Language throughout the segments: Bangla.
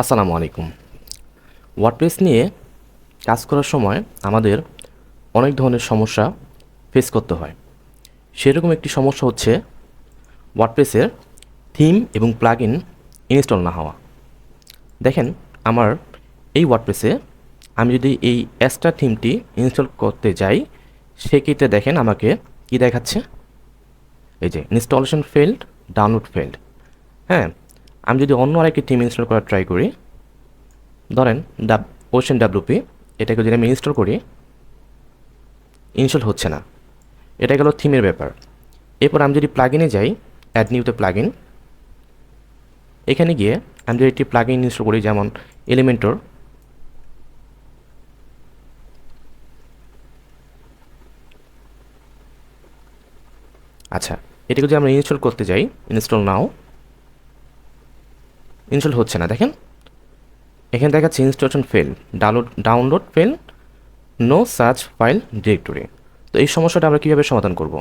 আসসালামু আলাইকুম। ওয়ার্ডপ্রেস নিয়ে কাজ করার সময় আমাদের অনেক ধরনের সমস্যা ফেস করতে হয়। সেরকম একটি সমস্যা হচ্ছে ওয়ার্ডপ্রেসের থিম এবং প্লাগ ইন ইনস্টল না হওয়া। দেখেন, আমার এই ওয়ার্ডপ্রেসে আমি যদি এই এক্সট্রা থিমটি ইনস্টল করতে যাই, সেক্ষেত্রে দেখেন আমাকে কি দেখাচ্ছে? এই যে ইনস্টলেশন ফেল্ড ডাউনলোড ফেল্ড হ্যাঁ আমি যদি অন্য আরেকটি থিম ইনস্টল করার ট্রাই করি, ধরেন ডাব ওশন ডাব্লুপি এটাকে যদি আমি ইনস্টল করি ইনস্টল হচ্ছে না। এটা গেল থিমের ব্যাপার। এরপর আমি যদি প্লাগ ইনে যাই অ্যাড নিউতে প্লাগ ইন এখানে গিয়ে আমি যদি একটি প্লাগ ইন ইনস্টল করি, যেমন এলিমেন্টর আচ্ছা এটাকে যদি আমরা ইনস্টল করতে যাই ইনস্টল নাও ইনস্টল হচ্ছে না, দেখেন। এখানে দেখাচ্ছে installation fail download download fail no search file directory তো এই সমস্যাটা আমরা কীভাবে সমাধান করব?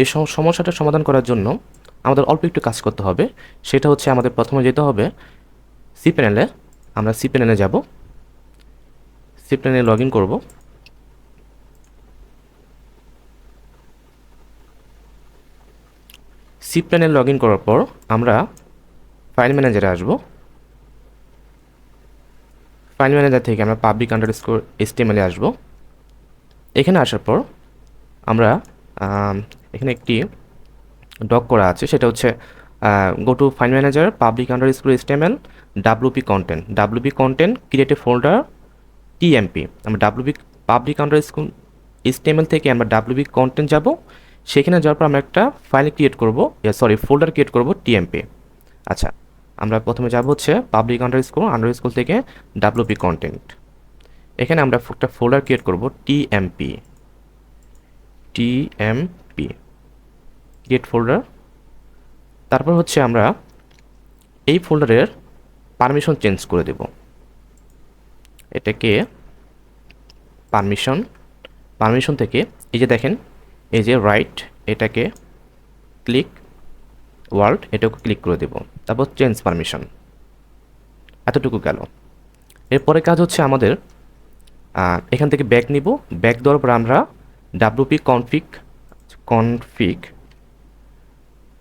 এই সমস্যাটা সমাধান করার জন্য আমাদের অল্প একটু কাজ করতে হবে। সেটা হচ্ছে আমাদের প্রথমে যেতে হবে সি প্যানেলে আমরা সি প্যানেলে যাব। সি প্যানেলে লগ ইন করব। সি প্যানেল লগ ইন করার পর আমরা ফাইল ম্যানেজারে আসব। ফাইল ম্যানেজার থেকে আমরা পাবলিক আন্ডার স্কোর এসটিএমএলে আসব। এখানে আসার পর আমরা এখানে একটি ডক করা আছে, সেটা হচ্ছে go to file manager public underscore HTML WP content WP content create folder TMP আমরা WP public underscore HTML থেকে আমরা ডাব্লুপি কন্টেন্ট যাব। সেখানে যাওয়ার পর আমরা একটা ফাইল ক্রিয়েট করব সরি ফোল্ডার ক্রিয়েট করব টিএমপি আচ্ছা আমরা প্রথমে যাব হচ্ছে public underscore underscore থেকে ডাব্লুপি কন্টেন্ট এখানে আমরা একটা ফোল্ডার ক্রিয়েট করব টিএমপি টিএমপি ক্রিয়েট ফোল্ডার তারপর হচ্ছে আমরা এই ফোল্ডারের পারমিশন চেঞ্জ করে দেব। এটাকে পারমিশন পারমিশন থেকে এই যে দেখেন, এই যে রাইট এটাকে ক্লিক ওয়ার্ল্ড এটাকে ক্লিক করে দেব। তারপর চেঞ্জ পারমিশন এতটুকু গেল। এরপরে কাজ হচ্ছে আমাদের এখান থেকে ব্যাক নিব। ব্যাক দেওয়ার পর আমরা WP config config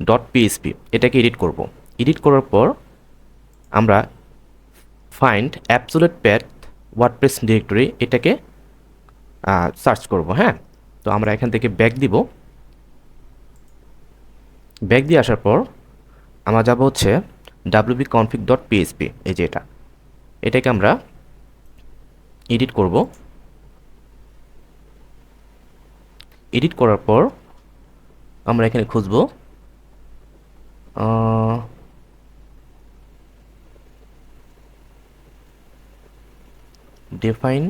dot PHP এটাকে এডিট করব। এডিট করার পর আমরা find absolute path WordPress directory এটাকে সার্চ করব হ্যাঁ? তো আমরা এখান থেকে ব্যাক দিব। ব্যাক দিয়ে আসার পর আমরা যাব হচ্ছে ডাব্লিউবি কনফিগ ডট পিএসপি এই যে এটা। এটাকে আমরা এডিট করব। এডিট করার পর আমরা এখানে খুঁজব ডিফাইন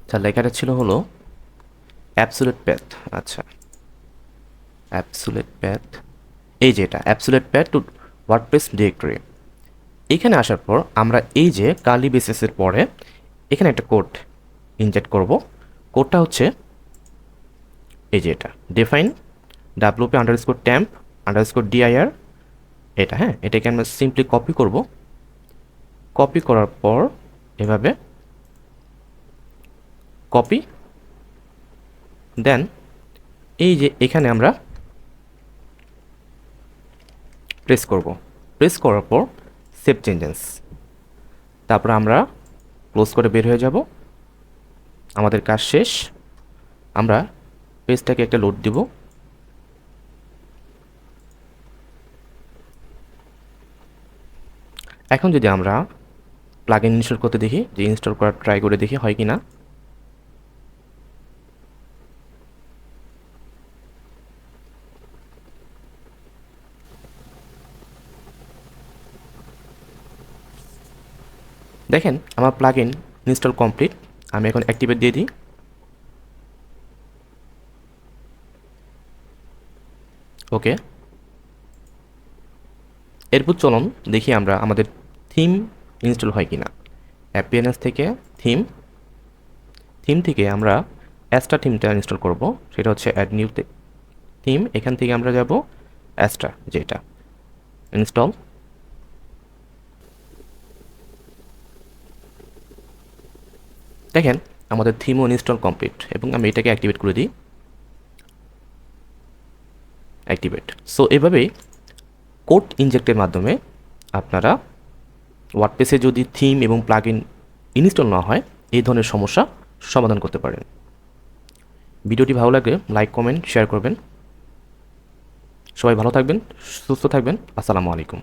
আচ্ছা লেখাটা ছিল হলো অ্যাবসুলেট প্যাথ আচ্ছা। অ্যাবসুলেট প্যাথ এই যে এটা absolute path to word WordPress directory এখানে আসার পর আমরা এই যে কালি বেসিসের পরে এখানে একটা কোড ইনজেক্ট করব। কোডটা হচ্ছে এই যে এটা define WP underscore temp underscore DIR এটা হ্যাঁ এটাকে আমরা সিম্পলি কপি করব। কপি করার পর এভাবে কপি দেন এই যে এখানে আমরা প্রেস করব। প্রেস করার পর সেভ চেঞ্জেস তারপর আমরা ক্লোজ করে বের হয়ে যাব। আমাদের কাজ শেষ। আমরা পেজটাকে একটা লোড দিব। এখন যদি আমরা প্লাগ ইন ইনস্টল করতে দেখি, যে ইনস্টল করার ট্রাই করে দেখি, হয় কি না দেখেন, আমার প্লাগ ইন ইনস্টল কমপ্লিট আমি এখন অ্যাক্টিভেট দিয়ে দিই। ওকে এরপর চলুন দেখি আমরা আমাদের থিম ইনস্টল হয় কিনা? অ্যাপিয়ারেন্স থেকে থিম থিম থেকে আমরা অ্যাস্ট্রা থিমটা ইনস্টল করব। সেটা হচ্ছে অ্যাড নিউ থিম, এখান থেকে আমরা যাব অ্যাস্ট্রা যেটা ইনস্টল। দেখেন, আমাদের থিমও ইনস্টল কমপ্লিট, এবং আমি এটাকে অ্যাক্টিভেট করে দিই। অ্যাক্টিভেট। সো এভাবেই কোড ইনজেক্টের মাধ্যমে আপনারা ওয়ার্ডপ্রেসে যদি থিম এবং প্লাগ ইন ইনস্টল না হয়, এই ধরনের সমস্যা সমাধান করতে পারেন। ভিডিওটি ভালো লাগলে লাইক কমেন্ট শেয়ার করবেন। সবাই ভালো থাকবেন, সুস্থ থাকবেন। আসসালামু আলাইকুম।